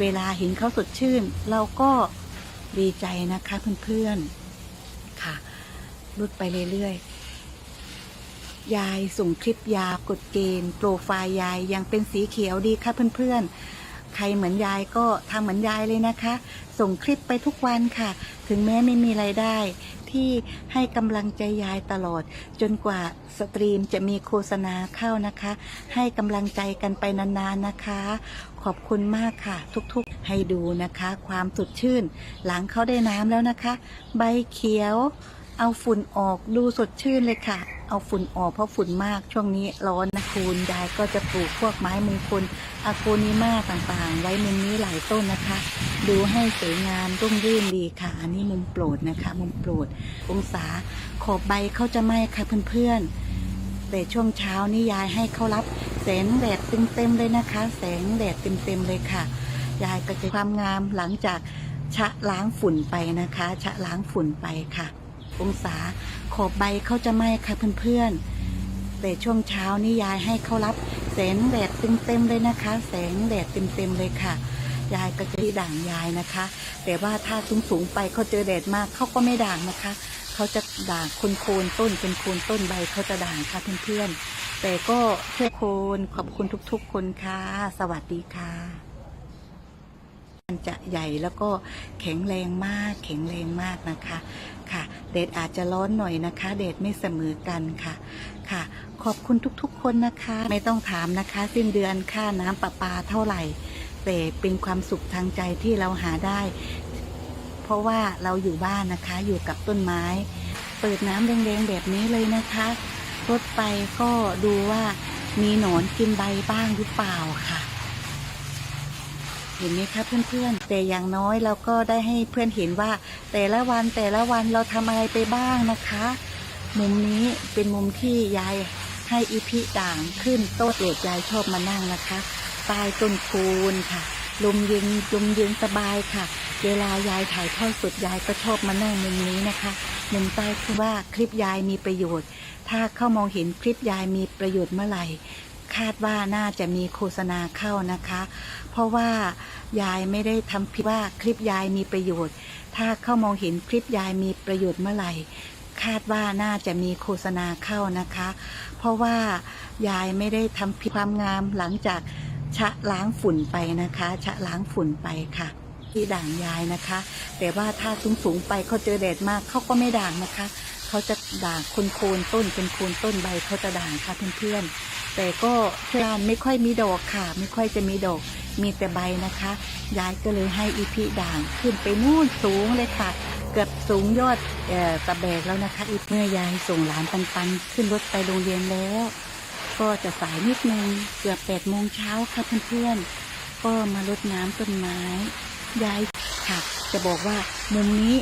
เวลาเห็นเขาสดชื่น เราก็ดีใจนะคะเพื่อนๆ ค่ะรุดไปเรื่อยๆ ยายส่งคลิปยากดเกณฑ์โปรไฟล์ยายยังเป็นสีเขียวดีค่ะเพื่อนๆ ใครเหมือนยายก็ทำเหมือนยายเลยนะคะ ส่งคลิปไปทุกวันค่ะ ถึงแม้ไม่มีไรายได้ ที่ให้กำลังใจยายตลอด จนกว่าสตรีมจะมีโฆษณาเข้านะคะ ให้กำลังใจกันไปนานๆนะคะ ขอบคุณมากค่ะ ทุกๆ ให้ดูนะคะ ความสดชื่น หลังเขาได้น้ำแล้วนะคะ ใบเขียว เอาฝุ่นออกดูสดชื่นเลยค่ะ เอาฝุ่นออกเพราะฝุ่นมากช่วงนี้ร้อนนะคุณยายก็จะปลูกพวกไม้มงคลอาโกนิมาต่างๆ ไว้มุมนี้หลายต้นนะคะ ดูให้สวยงามร่มรื่นดีค่ะ อันนี้มุมโปรดนะคะ มุมโปรด องศาขอบใบเขาจะไหม้ค่ะเพื่อนๆแต่ช่วงเช้านี่ยายให้เขารับแสงแดดเต็มๆเลยนะคะ แสงแดดเต็มๆเลยค่ะ ยายก็จะความงามหลังจากชะล้างฝุ่นไปนะคะ ชะล้างฝุ่นไปค่ะ องศา ขอบใบเขาจะไหม้ค่ะเพื่อนๆ แต่ช่วงเช้านี่ยายให้เขารับแสงแดดเต็มๆเลยนะคะ แสงแดดเต็มๆเลยค่ะ ยายก็จะด่างยายนะคะ แต่ว่าถ้าสูงๆไปเขาเจอแดดมากเขาก็ไม่ด่างนะคะเขาจะด่างคนโคนต้นเป็นโคนต้นใบเขาจะด่างค่ะเพื่อนๆแต่ก็ช่วยโคนขอบคุณทุกๆ คนค่ะ สวัสดีค่ะ มันจะใหญ่แล้วก็แข็งแรงมาก แข็งแรงมากนะคะค่ะแดดอาจจะร้อนหน่อยนะคะแดดไม่เสมอกันค่ะค่ะ ขอบคุณทุกๆ คนนะคะ ไม่ต้องถามนะคะ สิ้นเดือนค่าน้ำประปาเท่าไหร่ แต่เป็นความสุขทางใจที่เราหาได้ เพราะว่าเราอยู่บ้านนะคะอยู่กับต้นไม้ เปิดน้ำแดงๆแบบนี้เลยนะคะรดไปก็ดูว่ามีหนอนกินใบบ้างหรือเปล่าค่ะ ห็นไหมคะเพื่อนๆ แต่อย่างน้อยเราก็ได้ให้เพื่อนเห็นว่า แต่ละวันแต่ละวันเราทำอะไรไปบ้างนะคะ มุมนี้เป็นมุมที่ยายให้อีพิด่างขึ้นโต๊ะเด็กยายชอบมานั่งนะคะใต้ต้นคูนค่ะลมเย็นลมเย็นสบายค่ะ เวลายายถ่ายทอดสดยายก็ชอบมานั่งมุมนี้นะคะมุมใต้คือว่าคลิปยายมีประโยชน์ ถ้าเข้ามองเห็นคลิปยายมีประโยชน์เมื่อไหร่ คาดว่าน่าจะมีโฆษณาเข้านะคะ เพราะว่ายายไม่ได้ทำผิดว่าคลิปยายมีประโยชน์ ถ้าเข้ามองเห็นคลิปยายมีประโยชน์เมื่อไหร่ คาดว่าน่าจะมีโฆษณาเข้านะคะ เพราะว่ายายไม่ได้ทำผิดความงามหลังจากชะล้างฝุ่นไปนะคะ ชะล้างฝุ่นไปค่ะ ที่ด่างยายนะคะ แต่ว่าถ้าสูงสูงไปเขาเจอแดดมากเขาก็ไม่ด่างนะคะ เขาจะด่างคนโคนต้นเป็นโคนต้นใบเขาจะด่างค่ะเพื่อนๆ แต่ก็ช่วงไม่ค่อยมีดอกค่ะ ไม่ค่อยจะมีดอก มีแต่ใบนะคะ ยายก็เลยให้อีพีด่างขึ้นไปนู่นสูงเลยค่ะ เกือบสูงยอดออตะแบกแล้วนะคะ อีเมื่อยายส่งหลานปันปันขึ้นรถไปโรงเรียนแล้ว ก็จะสายนิดนึงเกือบแปดโมงเช้าค่ะเพื่อนๆ ก็มารดน้ำต้นไม้ ยายค่ะ จะบอกว่ามุมนี้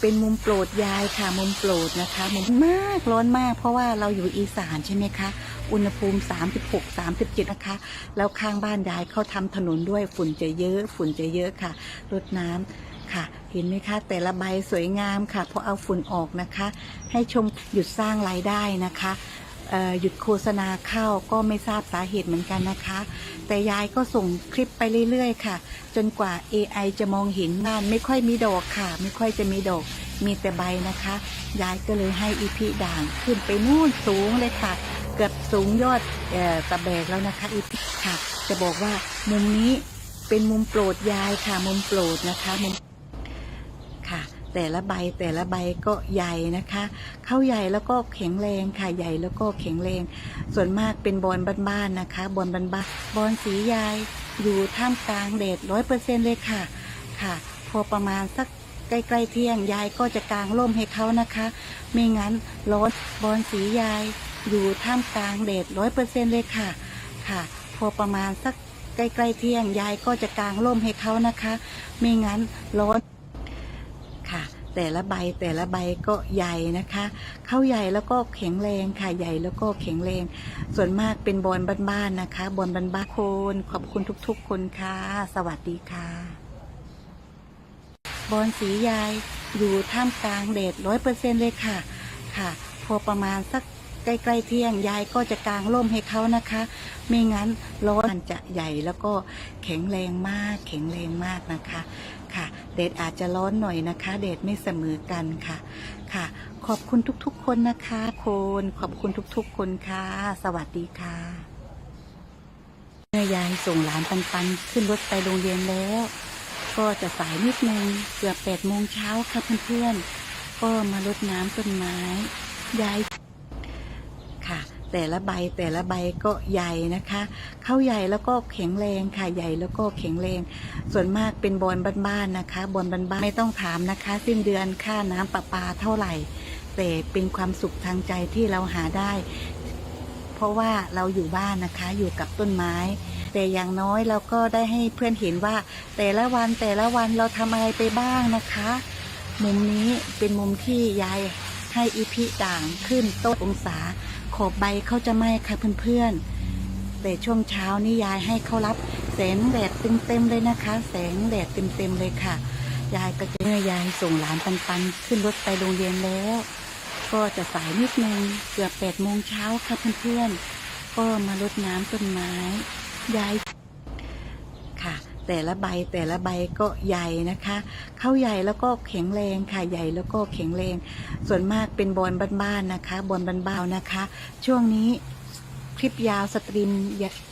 เป็นมุมโปรดยายค่ะ มุมโปรดนะคะ มุมมากร้อนมาก เพราะว่าเราอยู่อีสานใช่ไหมคะ อุณหภูมิ 36 37 นะคะ แล้วข้างบ้านยายเขาทำถนนด้วยฝุ่นจะเยอะ ฝุ่นจะเยอะค่ะ รดน้ำค่ะ เห็นไหมคะ แต่ละใบสวยงามค่ะพอเอาฝุ่นออกนะคะ ให้ชมหยุดสร้างรายได้นะคะหยุดโฆษณาเข้าก็ไม่ทราบสาเหตุเหมือนกันนะคะ แต่ยายก็ส่งคลิปไปเรื่อยๆ ค่ะ จนกว่า AI จะมองเห็นบ้านไม่ค่อยมีดอกค่ะ ไม่ค่อยจะมีดอกมีแต่ใบนะคะ ยายก็เลยให้อีพีด่างขึ้นไปนู่นสูงเลยค่ะ กือบสูงยอดออตะแบกแล้วนะคะอีพีค่ะ จะบอกว่ามุมนี้เป็นมุมโปรดยายค่ะ มุมโปรดนะคะมุมค่ะ แต่ละใบแต่ละใบก็ใหญ่นะคะเข้าใหญ่แล้วก็แข็งแรงค่ะใหญ่แล้วก็แข็งแรง ส่วนมากเป็นบอลบ้านๆนะคะบอลบ้านๆบอลสียายอยู่ท่ามกลางแดดร้อยเปอร์เซ็นเลยค่ะค่ะ พอประมาณสักใกล้ๆเที่ยงยายก็จะกางร่มให้เขานะคะ ไม่งั้นร้อนบอลสียาย อยู่ท่ามกลางแดดร้อยเปอร์เซ็นเลยค่ะ ค่ะ พอประมาณสักใกล้ๆเที่ยงยายก็จะกางร่มให้เขานะคะ ไม่งั้นร้อนค่ะ แต่ละใบแต่ละใบก็ใหญ่นะคะเข้าใหญ่แล้วก็แข็งแรงค่ะใหญ่แล้วก็แข็งแรง ส่วนมากเป็นบอลบ้านๆนะคะบอลบ้านๆคนขอบคุณทุกๆ คนค่ะ สวัสดีค่ะ บอลสียายอยู่ท่ามกลางแดดร้อยเปอร์เซ็นเลยค่ะ ค่ะ พอประมาณสัก ใกล้ๆเที่ยงยายก็จะกางร่มให้เขานะคะ ไม่งั้นร้อนจะใหญ่แล้วก็แข็งแรงมาก แข็งแรงมากนะคะค่ะเดดอาจจะร้อนหน่อยนะคะเดดไม่เสมอกันค่ะค่ะ ขอบคุณทุกๆ คนนะคะคนขอบคุณทุกๆ คนค่ะ สวัสดีค่ะเมื่อยายส่งหลานปันปันขึ้นรถไปโรงเรียนแล้ว ก็จะสายนิดนึงเกือบแปดโมงเช้าค่ะเพื่อนๆก็มารดน้ำต้นไม้ ยาย แต่ละใบแต่ละใบก็ใหญ่นะคะ เข้าใหญ่แล้วก็แข็งแรงค่ะใหญ่แล้วก็แข็งแรง ส่วนมากเป็นบอลบ้านๆนะคะ บอลบ้านๆไม่ต้องถามนะคะ สิ้นเดือนค่าน้ำประปาเท่าไหร่ แต่เป็นความสุขทางใจที่เราหาได้ เพราะว่าเราอยู่บ้านนะคะอยู่กับต้นไม้ แต่อย่างน้อยเราก็ได้ให้เพื่อนเห็นว่า แต่ละวันแต่ละวันเราทำอะไรไปบ้างนะคะ มุมนี้เป็นมุมที่ยายให้อีพิด่างขึ้นต้นองศา อบใบเขาจะไหม้ค่ะเพื่อนๆ แต่ช่วงเช้านี่ยายให้เขารับ แสงแดดเต็มๆเลยนะคะ แสงแดดเต็มๆเลยค่ะ ยายก็จะเมื่อยายส่งหลานปันๆขึ้นรถไปโรงเรียนแล้ว ก็จะสายนิดนึงเกือบแปดโมงเช้าค่ะเพื่อนๆ ก็มาลดน้ำต้นไม้ ยาย แต่ละใบแต่ละใบก็ใหญ่นะคะเข้าใหญ่แล้วก็แข็งแรงค่ะใหญ่แล้วก็แข็งแรง ส่วนมากเป็นบอลบ้านๆนะคะบอลบ้านๆนะคะ ช่วงนี้คลิปยาวสตรีม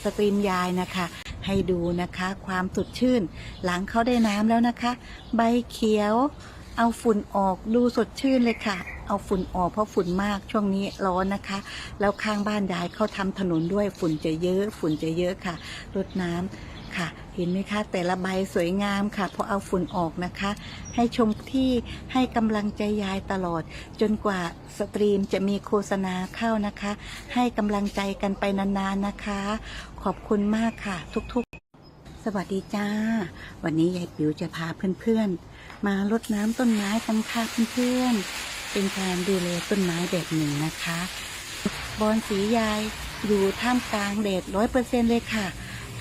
สตรีมยายนะคะ ให้ดูนะคะความสดชื่น หลังเขาได้น้ำแล้วนะคะ ใบเขียว เอาฝุ่นออกดูสดชื่นเลยค่ะ เอาฝุ่นออกเพราะฝุ่นมากช่วงนี้ร้อนนะคะ แล้วข้างบ้านยายเขาทำถนนด้วยฝุ่นจะเยอะ ฝุ่นจะเยอะค่ะรดน้ำ ค่ะ เห็นไหมคะ แต่ละใบสวยงามค่ะพอเอาฝุ่นออกนะคะ ให้ชมที่ให้กำลังใจยายตลอด จนกว่าสตรีมจะมีโฆษณาเข้านะคะ ให้กำลังใจกันไปนานๆนะคะ ขอบคุณมากค่ะ ทุกๆ สวัสดีจ้า วันนี้ยายปิ๋วจะพาเพื่อนๆ มารดน้ำต้นไม้กันค่ะเพื่อนๆ เป็นการดูแลต้นไม้แบบหนึ่งนะคะบอนสียายอยู่ท่ามกลางแดดร้อยเปอร์เซ็นเลยค่ะ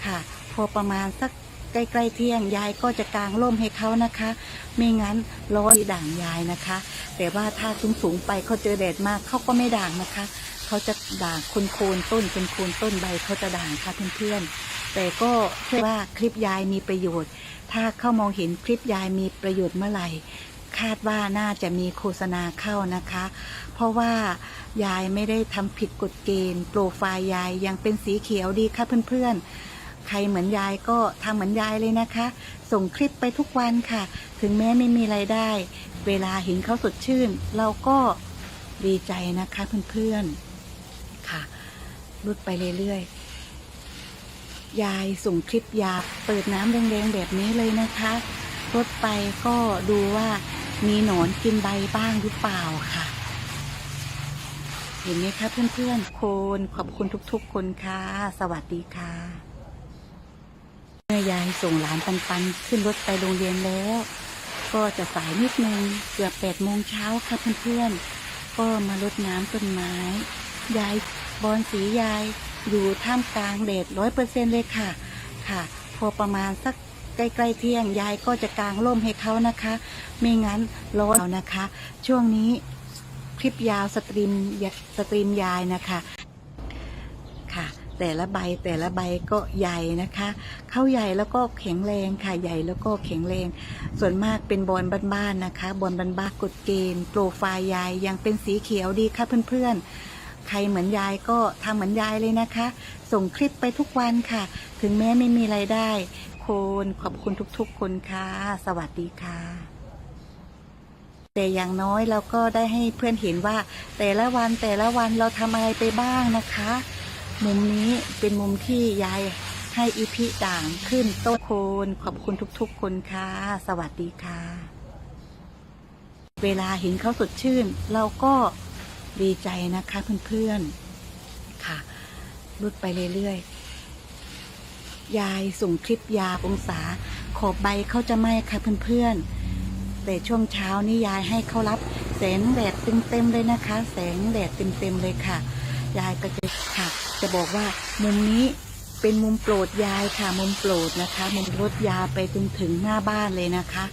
ค่ะ พอประมาณสักใกล้ๆเที่ยงยายก็จะกางร่มให้เขานะคะ ไม่งั้นร้อนด่างยายนะคะ แต่ว่าถ้าสูงๆไปเขาเจอแดดมากเขาก็ไม่ด่างนะคะ เขาจะด่างโคนต้นเป็นโคนต้นใบเขาจะด่างค่ะเพื่อนๆแต่ก็เชื่อว่าคลิปยายมีประโยชน์ ถ้าเข้ามองเห็นคลิปยายมีประโยชน์เมื่อไหร่คาดว่าน่าจะมีโฆษณาเข้านะคะ เพราะว่ายายไม่ได้ทำผิดกฎเกณฑ์ โปรไฟล์ยายยังเป็นสีเขียวดีค่ะเพื่อนๆ ใครเหมือนยายก็ทำเหมือนยายเลยนะคะ ส่งคลิปไปทุกวันค่ะ ถึงแม้ไม่มีไรายได้ เวลาเห็นเขาสดชื่น เราก็ดีใจนะคะเพื่อนๆค่ะรุดไปเรื่อยๆ ยายส่งคลิปยาเปิดน้ำแดงๆแบบนี้เลยนะคะรดไปก็ดูว่ามีหนอนกินใบบ้างหรือเปล่าค่ะ เห็นไหมคะเพื่อนๆคนขอบคุณทุกๆคนค่ะ สวัสดีค่ะ เมื่อยายส่งหลานปันๆขึ้นรถไปโรงเรียนแล้ว ก็จะสายนิดนึงเกือบแปดโมงเช้าค่ะเพื่อนๆก็มารดน้ำต้นไม้ ยายบอนสียายอยู่ท่ามกลางแดดร้อยเปอร์เซ็นเลยค่ะค่ะ พอประมาณสักใกล้ๆเที่ยงยายก็จะกางร่มให้เขานะคะ ไม่งั้นร้อนนะคะ ช่วงนี้คลิปยาวสตรีมสตรีมยายนะคะ แต่ละใบแต่ละใบก็ใหญ่นะคะเข้าใหญ่แล้วก็แข็งแรงค่ะใหญ่แล้วก็แข็งแรง ส่วนมากเป็นบอลบ้านๆนะคะบอลบ้านๆกฎเกณฑ์โปรไฟล์ยายยังเป็นสีเขียวดีค่ะเพื่อนๆ ใครเหมือนยายก็ทำเหมือนยายเลยนะคะ ส่งคลิปไปทุกวันค่ะ ถึงแม้ไม่มีไรายได้คนขอบคุณทุกๆ คนค่ะ สวัสดีค่ะแต่อย่างน้อยเราก็ได้ให้เพื่อนเห็นว่า แต่ละวันแต่ละวันเราทำอะไรไปบ้างนะคะ มุมนี้เป็นมุมที่ยายให้อีพิด่างขึ้นต้นโคนขอบคุณทุกๆ คนค่ะ สวัสดีค่ะ เวลาเห็นเขาสดชื่น เราก็ดีใจนะคะเพื่อนๆ ค่ะรุดไปเรื่อยๆ ยายส่งคลิปยาองศา ขอบใบเขาจะไหม้ค่ะเพื่อนๆ แต่ช่วงเช้านี่ยายให้เขารับแสงแดดเต็มๆเลยนะคะ แสงแดดเต็มๆเลยค่ะ ยายก็จะค่ะ จะบอกว่ามุมนี้เป็นมุมโปรดยายค่ะ มุมโปรดนะคะ มุมรถยาไปจนถึงหน้าบ้านเลยนะคะ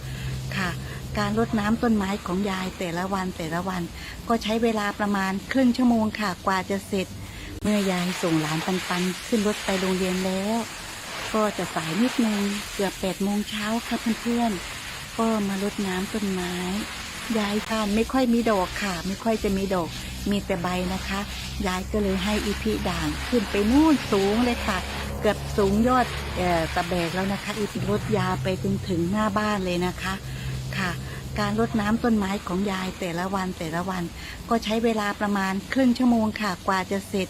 ค่ะ การรดน้ำต้นไม้ของยายแต่ละวันแต่ละวัน ก็ใช้เวลาประมาณครึ่งชั่วโมงค่ะกว่าจะเสร็จ เมื่อยายส่งหลานปันปันขึ้นรถไปโรงเรียนแล้ว ก็จะสายนิดนึงเกือบแปดโมงเช้าค่ะเพื่อนๆก็มารดน้ำต้นไม้ยายทานไม่ค่อยมีดอกค่ะ ไม่ค่อยจะมีดอก มีแต่ใบนะคะ ยายก็เลยให้อีพีด่างขึ้นไปนู่นสูงเลยค่ะ เกือบสูงยอดออตะแบกแล้วนะคะ อีพีรถยาไปจนถึงหน้าบ้านเลยนะคะค่ะ การรดน้ำต้นไม้ของยายแต่ละวันแต่ละวัน ก็ใช้เวลาประมาณครึ่งชั่วโมงค่ะกว่าจะเสร็จ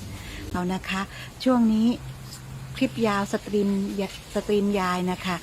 เอานะคะ ช่วงนี้คลิปยาวสตรีมสตรีมยายนะคะ